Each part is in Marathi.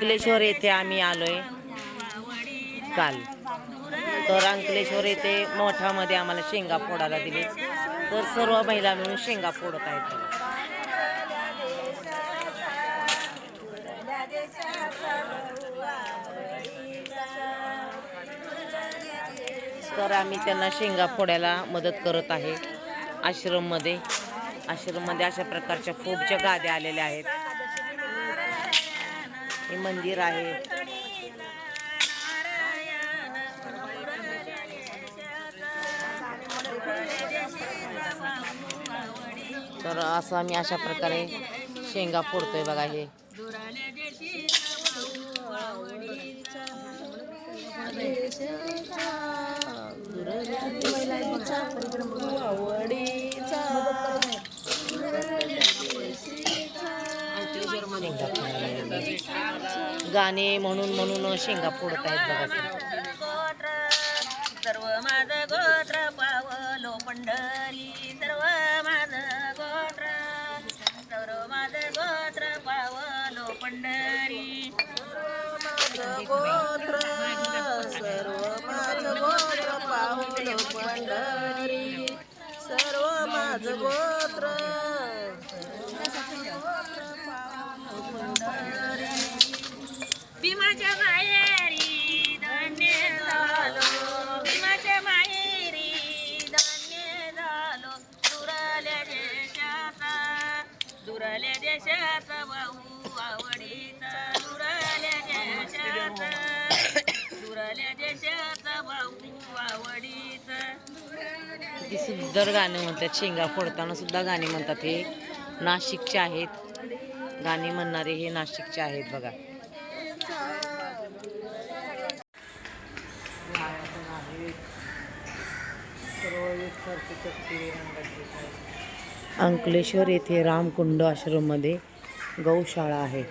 अंकलेश्वर येथे आम्ही आलोय. काल. तर अंकलेश्वर येथे मोठामध्ये आम्हाला शेंगा फोडायला दिले. तर सर्व महिला मिळून शेंगा फोडत आहेत. तर आम्ही त्यांना शेंगा फोडायला मदत करत आहे. आश्रममध्ये. आश्रममध्ये अशा प्रकारच्या खूपच्या गाद्या आलेल्या आहेत. हे मंदिर आहे. तर असं आम्ही अशा प्रकारे शेंगा फोडतोय बघा हे. गाणे म्हणून म्हणून शेंगा फोडत आहेत बघा सर्व माझं गोत्र पावलो पंढरी. सर्व माझं गोत्र सर्व माझं गोत्र पावलो पंढरी. गोत्र सर्व माझं गोत्र पावलो पंढरी. सर्व माझं गोत्र किती सुंदर गाणं म्हणतात शेंगा फोडताना सुद्धा गाणे म्हणतात. हे नाशिकचे आहेत. गाणे म्हणणारे हे नाशिकचे आहेत बघा. अंकलेश्वर येथे रामकुंड आश्रममध्ये गौशाळा आहे.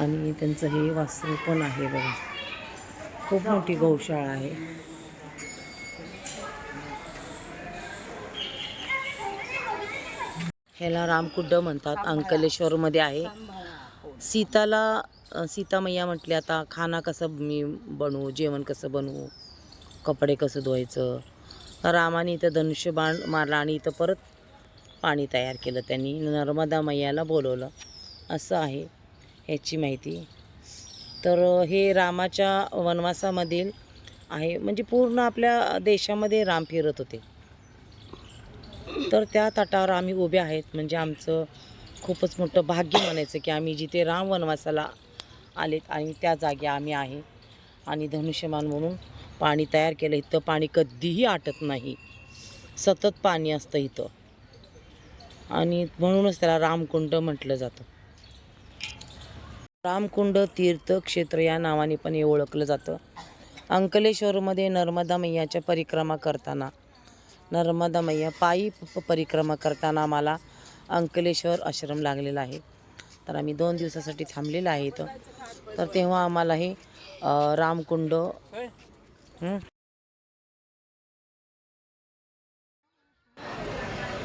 आणि त्यांचं हे वास्तू पण आहे बघा. खूप मोठी गौशाळा आहे. ह्याला रामकुंड म्हणतात अंकलेश्वरमध्ये आहे. सीताला सीता मैया म्हटली आता खाना कसं मी बनवू जेवण कसं बनवू कपडे कसं धुवायचं? रामाने इथं धनुष्यबाण मारला आणि इथं परत पाणी तयार केलं. त्यांनी नर्मदा मैयाला बोलवलं. असं आहे ह्याची माहिती. तर हे रामाच्या वनवासामधील आहे. म्हणजे पूर्ण आपल्या देशामध्ये राम फिरत होते. तर त्या तटावर आम्ही उभे आहेत. म्हणजे आमचं खूपच मोठं भाग्य म्हणायचं की आम्ही जिथे राम वनवासाला आलेत आणि त्या जागी आम्ही आहे. आणि धनुष्यमान म्हणून पाणी तयार केलं. इथं पाणी कधीही आटत नाही. सतत पाणी असतं इथं. आणि म्हणूनच त्याला रामकुंड म्हटलं जातं. रामकुंड तीर्थक्षेत्र या नावाने पण हे ओळखलं जातं. अंकलेश्वरमध्ये नर्मदा मैयाच्या परिक्रमा करताना नर्मदा मैया पायी परिक्रमा करताना आम्हाला अंकलेश्वर आश्रम लागलेला आहे. तर आम्ही दोन दिवसासाठी थांबलेलं आहे इथं. तर तेव्हा आम्हाला हे रामकुंड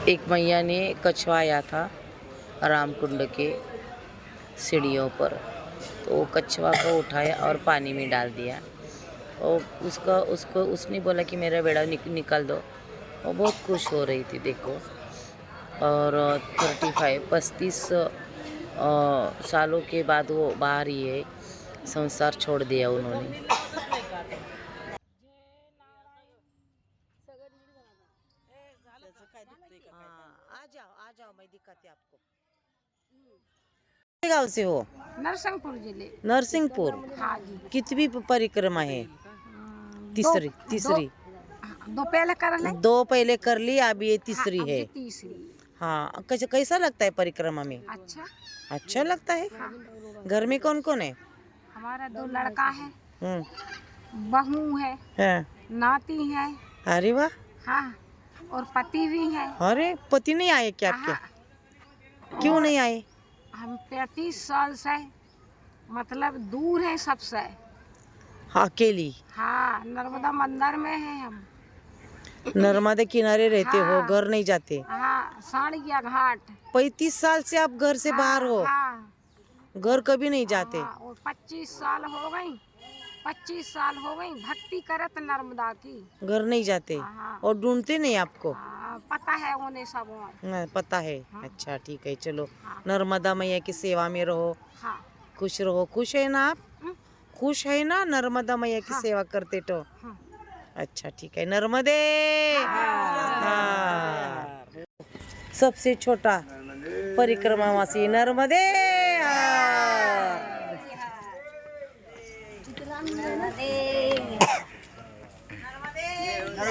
एक मैया ने कछवाया था रामकुंड के सीढ़ियों पर। तो वो कछवा को उठाया और पानी में डाल दिया। और उसका उसको उसने बोला कि मेरा बेड़ा निक, निकाल दो। वो बहुत खुश हो रही थी देखो। और थर्टी फाइव पस्तीस सालों के बाद वो बाहर ही है। संसार छोड़ दिया उन्होंने। आ जाओ आ जाओ मैं दिखाती आपको। गाँव से हो? नरसिंहपुर ज़िले नरसिंहपुर हाँ जी. कितवी परिक्रमा है तीसरी तीसरी. हाँ, दो पहले कर ले दो पहले कर ली अभी ये तीसरी अब है. तीसरी. हाँ कैसा कैसा लगता है परिक्रमा में? अच्छा. अच्छा लगता है? घर में कौन कौन है? हमारा दो लड़का है. हम्म. बहू है. हाँ, नाती है. अरे वाह. हाँ. और पति भी है. अरे पति नहीं आए क्या हाँ, आपके क्यों नहीं आए? हम पैंतीस साल से मतलब दूर है सबसे। हाँ, अकेली? हाँ नर्मदा मंदिर में है हम। नर्मदा किनारे रहते हाँ, हो। घर नहीं जाते? हाँ घाट। पैतीस साल से आप घर से हाँ, बाहर हो? हाँ। घर कभी नहीं जाते? हाँ, और पच्चीस साल हो गई। पच्चीस साल हो गई भक्ति करत नर्मदा की। घर नहीं जाते? हाँ, और ढूंढते नहीं आपको? हाँ, पता है उन्हें सब। हाँ, पता है। अच्छा ठीक है चलो। हाँ। नर्मदा मैया की सेवा में रहो। हाँ। खुश रहो। खुश है ना आप? हम्म, खुश है ना नर्मदा मैया की हाँ। सेवा करते तो? हाँ। अच्छा ठीक है। नर्मदे! हाँ। सबसे छोटा परिक्रमावासी नर्मदे!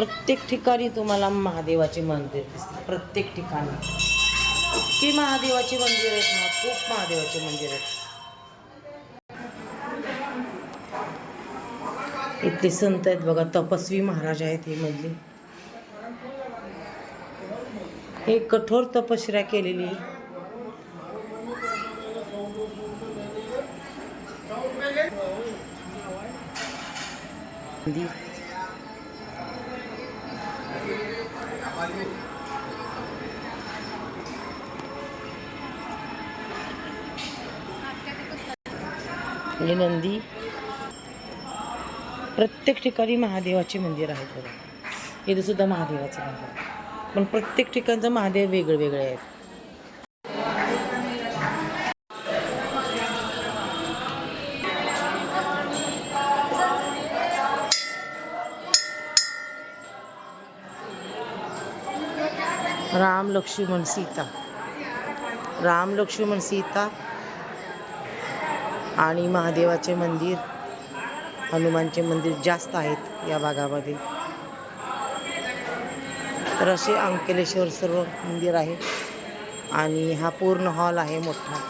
प्रत्येक ठिकाणी तुम्हाला महादेवाचे मंदिर दिसते. प्रत्येक ठिकाणी. इतकी महादेवाची मंदिर आहेत ना खूप महादेवाचे मंदिर आहेत. इथले संत आहेत बघा तपस्वी महाराज आहेत हे मधले. हे कठोर तपश्चर्या केलेली. आहे म्हणजे नंदी प्रत्येक ठिकाणी महादेवाचे मंदिर आहेत बघा. इथे सुद्धा महादेवाचं मंदिर पण प्रत्येक ठिकाणचं महादेव वेगळे वेगळे आहेत. राम लक्ष्मण सीता. राम लक्ष्मण सीता. आणि महादेवाचे मंदिर हनुमानचे मंदिर जास्त आहेत या भागामध्ये. तर असे अंकलेश्वर सर्व मंदिर आहे आणि हा पूर्ण हॉल आहे मोठा.